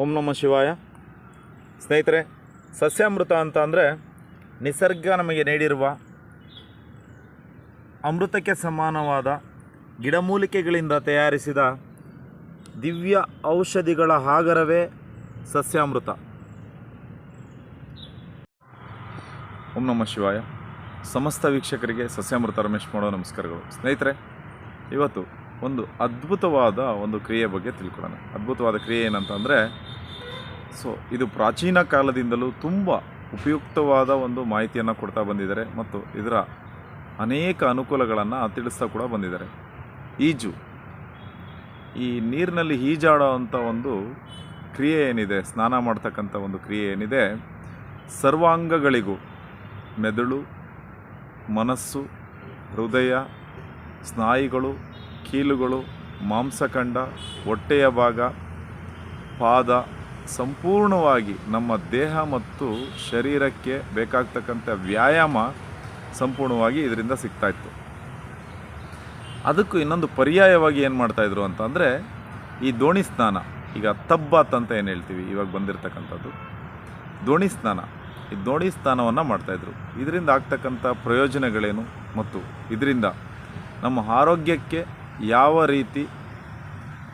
ಓಂ ನಮ ಶಿವಾಯ. ಸ್ನೇಹಿತರೆ, ಸಸ್ಯಾಮೃತ ಅಂತ ಅಂದರೆ ನಿಸರ್ಗ ನಮಗೆ ನೀಡಿರುವ ಅಮೃತಕ್ಕೆ ಸಮಾನವಾದ ಗಿಡಮೂಲಿಕೆಗಳಿಂದ ತಯಾರಿಸಿದ ದಿವ್ಯ ಔಷಧಿಗಳ ಆಗರವೇ ಸಸ್ಯಾಮೃತ. ಓಂ ನಮ ಶಿವಾಯ. ಸಮಸ್ತ ವೀಕ್ಷಕರಿಗೆ ಸಸ್ಯಾಮೃತ ರಮೇಶ್ ಮಾಡೋ ನಮಸ್ಕಾರಗಳು. ಸ್ನೇಹಿತರೆ, ಇವತ್ತು ಒಂದು ಅದ್ಭುತವಾದ ಒಂದು ಕ್ರಿಯೆ ಬಗ್ಗೆ ತಿಳ್ಕೊಳ್ಳೋಣ. ಅದ್ಭುತವಾದ ಕ್ರಿಯೆ ಏನಂತಂದರೆ, ಸೊ ಇದು ಪ್ರಾಚೀನ ಕಾಲದಿಂದಲೂ ತುಂಬ ಉಪಯುಕ್ತವಾದ ಒಂದು ಮಾಹಿತಿಯನ್ನು ಕೊಡ್ತಾ ಬಂದಿದ್ದಾರೆ ಮತ್ತು ಇದರ ಅನೇಕ ಅನುಕೂಲಗಳನ್ನು ತಿಳಿಸ್ತಾ ಕೂಡ ಬಂದಿದ್ದಾರೆ. ಈಜು. ಈ ನೀರಿನಲ್ಲಿ ಈಜಾಡೋ ಅಂಥ ಒಂದು ಕ್ರಿಯೆ ಏನಿದೆ, ಸ್ನಾನ ಮಾಡ್ತಕ್ಕಂಥ ಒಂದು ಕ್ರಿಯೆ ಏನಿದೆ, ಸರ್ವಾಂಗಗಳಿಗೂ ಮೆದುಳು, ಮನಸ್ಸು, ಹೃದಯ, ಸ್ನಾಯುಗಳು ಕೀಲುಗಳು, ಮಾಂಸಖಂಡ, ಹೊಟ್ಟೆಯ ಭಾಗ, ಪಾದ ಸಂಪೂರ್ಣವಾಗಿ ನಮ್ಮ ದೇಹ ಮತ್ತು ಶರೀರಕ್ಕೆ ಬೇಕಾಗ್ತಕ್ಕಂಥ ವ್ಯಾಯಾಮ ಸಂಪೂರ್ಣವಾಗಿ ಇದರಿಂದ ಸಿಗ್ತಾ ಇತ್ತು. ಅದಕ್ಕೂ ಇನ್ನೊಂದು ಪರ್ಯಾಯವಾಗಿ ಏನು ಮಾಡ್ತಾಯಿದ್ರು ಅಂತಂದರೆ ಈ ದೋಣಿ ಸ್ನಾನ. ಈಗ ತಬ್ಬಾತ್ ಅಂತ ಏನು ಹೇಳ್ತೀವಿ? ಇವಾಗ ಬಂದಿರತಕ್ಕಂಥದ್ದು. ದೋಣಿ ಸ್ನಾನ. ಈ ದೋಣಿ ಸ್ನಾನವನ್ನು ಮಾಡ್ತಾಯಿದ್ರು ಇದರಿಂದ ಆಗ್ತಕ್ಕಂಥ ಪ್ರಯೋಜನಗಳೇನು? ಮತ್ತು ಇದರಿಂದ ನಮ್ಮ ಆರೋಗ್ಯಕ್ಕೆ ಯಾವ ರೀತಿ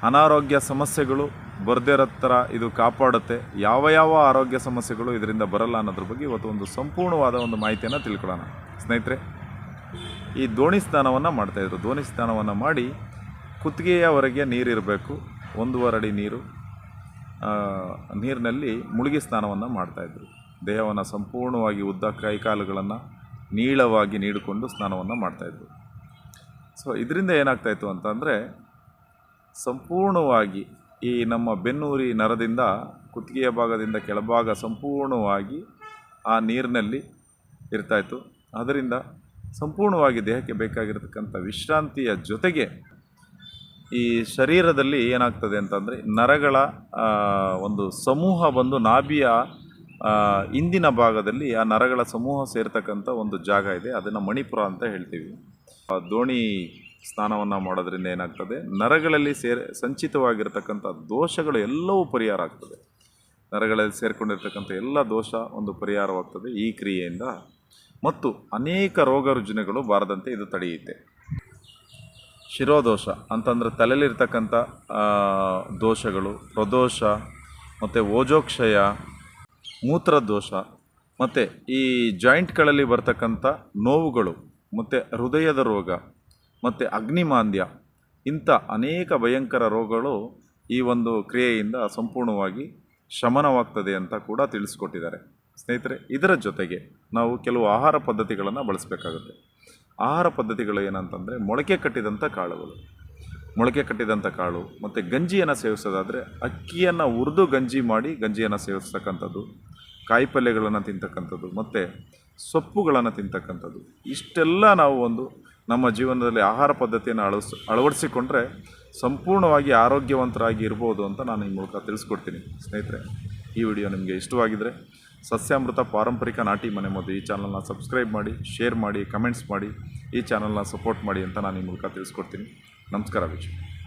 ಅನಾರೋಗ್ಯ ಸಮಸ್ಯೆಗಳು ಬರದೇ ಇರೋ ಥರ ಇದು ಕಾಪಾಡುತ್ತೆ, ಯಾವ ಯಾವ ಆರೋಗ್ಯ ಸಮಸ್ಯೆಗಳು ಇದರಿಂದ ಬರಲ್ಲ ಅನ್ನೋದ್ರ ಬಗ್ಗೆ ಇವತ್ತು ಒಂದು ಸಂಪೂರ್ಣವಾದ ಒಂದು ಮಾಹಿತಿಯನ್ನು ತಿಳ್ಕೊಳ್ಳೋಣ. ಸ್ನೇಹಿತರೆ, ಈ ದೋಣಿ ಸ್ನಾನವನ್ನು ಮಾಡ್ತಾಯಿದ್ರು ದೋಣಿ ಸ್ನಾನವನ್ನು ಮಾಡಿ ಕುತ್ತಿಗೆಯವರೆಗೆ ನೀರಿರಬೇಕು, ಒಂದೂವರೆ ಅಡಿ ನೀರು ನೀರಿನಲ್ಲಿ ಮುಳುಗಿ ಸ್ನಾನವನ್ನು ಮಾಡ್ತಾಯಿದ್ರು ದೇಹವನ್ನು ಸಂಪೂರ್ಣವಾಗಿ ಉದ್ದ ಕೈಕಾಲುಗಳನ್ನು ನೀಳವಾಗಿ ನೀಡಿಕೊಂಡು ಸ್ನಾನವನ್ನು ಮಾಡ್ತಾಯಿದ್ರು ಸೊ ಇದರಿಂದ ಏನಾಗ್ತಾಯಿತ್ತು ಅಂತಂದರೆ, ಸಂಪೂರ್ಣವಾಗಿ ಈ ನಮ್ಮ ಬೆನ್ನೂರಿ ನರದಿಂದ ಕುತ್ತಿಗೆಯ ಭಾಗದಿಂದ ಕೆಳಭಾಗ ಸಂಪೂರ್ಣವಾಗಿ ಆ ನೀರಿನಲ್ಲಿ ಇರ್ತಾಯಿತ್ತು. ಅದರಿಂದ ಸಂಪೂರ್ಣವಾಗಿ ದೇಹಕ್ಕೆ ಬೇಕಾಗಿರತಕ್ಕಂಥ ವಿಶ್ರಾಂತಿಯ ಜೊತೆಗೆ ಈ ಶರೀರದಲ್ಲಿ ಏನಾಗ್ತದೆ ಅಂತಂದರೆ, ನರಗಳ ಒಂದು ಸಮೂಹ ಬಂದು ನಾಭಿಯ ಇಂದಿನ ಭಾಗದಲ್ಲಿ ಆ ನರಗಳ ಸಮೂಹ ಸೇರ್ತಕ್ಕಂಥ ಒಂದು ಜಾಗ ಇದೆ. ಅದನ್ನು ಮಣಿಪುರ ಅಂತ ಹೇಳ್ತೀವಿ. ದೋಣಿ ಸ್ನಾನವನ್ನು ಮಾಡೋದ್ರಿಂದ ಏನಾಗ್ತದೆ? ನರಗಳಲ್ಲಿ ಸೇರ್, ಸಂಚಿತವಾಗಿರ್ತಕ್ಕಂಥ ದೋಷಗಳು ಎಲ್ಲವೂ ಪರಿಹಾರ ಆಗ್ತದೆ. ನರಗಳಲ್ಲಿ ಸೇರಿಕೊಂಡಿರ್ತಕ್ಕಂಥ ಎಲ್ಲ ದೋಷ ಒಂದು ಪರಿಹಾರವಾಗ್ತದೆ ಈ ಕ್ರಿಯೆಯಿಂದ. ಮತ್ತು ಅನೇಕ ರೋಗ ರುಜಿನಗಳು ಬಾರದಂತೆ ಇದು ತಡೆಯುತ್ತೆ. ಶಿರೋದೋಷ ಅಂತಂದರೆ ತಲೆಯಲ್ಲಿರ್ತಕ್ಕಂಥ ದೋಷಗಳು, ಪ್ರದೋಷ, ಮತ್ತು ಓಜೋಕ್ಷಯ, ಮೂತ್ರದೋಷ, ಮತ್ತು ಈ ಜಾಯಿಂಟ್ಗಳಲ್ಲಿ ಬರ್ತಕ್ಕಂಥ ನೋವುಗಳು ಮತ್ತು ಹೃದಯದ ರೋಗ, ಮತ್ತು ಅಗ್ನಿಮಾಂದ್ಯ, ಇಂಥ ಅನೇಕ ಭಯಂಕರ ರೋಗಗಳು ಈ ಒಂದು ಕ್ರಿಯೆಯಿಂದ ಸಂಪೂರ್ಣವಾಗಿ ಶಮನವಾಗ್ತದೆ ಅಂತ ಕೂಡ ತಿಳಿಸ್ಕೊಟ್ಟಿದ್ದಾರೆ. ಸ್ನೇಹಿತರೆ, ಇದರ ಜೊತೆಗೆ ನಾವು ಕೆಲವು ಆಹಾರ ಪದ್ಧತಿಗಳನ್ನು ಬಳಸಬೇಕಾಗುತ್ತೆ. ಆಹಾರ ಪದ್ಧತಿಗಳು ಏನಂತಂದರೆ ಮೊಳಕೆ ಕಟ್ಟಿದಂಥ ಕಾಳುಗಳು. ಮೊಳಕೆ ಕಟ್ಟಿದಂಥ ಕಾಳು, ಮತ್ತು ಗಂಜಿಯನ್ನು ಸೇವಿಸೋದಾದರೆ ಅಕ್ಕಿಯನ್ನು ಹುರಿದು ಗಂಜಿ ಮಾಡಿ ಗಂಜಿಯನ್ನು ಸೇವಿಸ್ತಕ್ಕಂಥದ್ದು. ಕಾಯಿಪಲ್ಯಗಳನ್ನು ತಿಂತಕ್ಕಂಥದ್ದು, ಮತ್ತು ಸೊಪ್ಪುಗಳನ್ನು ತಿಂತಕ್ಕಂಥದ್ದು, ಇಷ್ಟೆಲ್ಲ ನಾವು ಒಂದು ನಮ್ಮ ಜೀವನದಲ್ಲಿ ಆಹಾರ ಪದ್ಧತಿಯನ್ನು ಅಳವಡಿಸ್, ಅಳವಡಿಸಿಕೊಂಡ್ರೆ ಸಂಪೂರ್ಣವಾಗಿ ಆರೋಗ್ಯವಂತರಾಗಿ ಇರ್ಬೋದು ಅಂತ ನಾನು ಈ ಮೂಲಕ ತಿಳಿಸ್ಕೊಡ್ತೀನಿ. ಸ್ನೇಹಿತರೆ, ಈ ವಿಡಿಯೋ ನಿಮಗೆ ಇಷ್ಟವಾಗಿದ್ದರೆ ಸಸ್ಯಾಮೃತ ಪಾರಂಪರಿಕ ನಾಟಿ ಮನೆ ಮದ್ದು ಈ ಚಾನಲ್ನ ಸಬ್ಸ್ಕ್ರೈಬ್ ಮಾಡಿ, ಶೇರ್ ಮಾಡಿ, ಕಮೆಂಟ್ಸ್ ಮಾಡಿ, ಈ ಚಾನಲ್ನ ಸಪೋರ್ಟ್ ಮಾಡಿ ಅಂತ ನಾನು ಈ ಮೂಲಕ ತಿಳಿಸ್ಕೊಡ್ತೀನಿ. ನಮಸ್ಕಾರ ವಿಜಯ್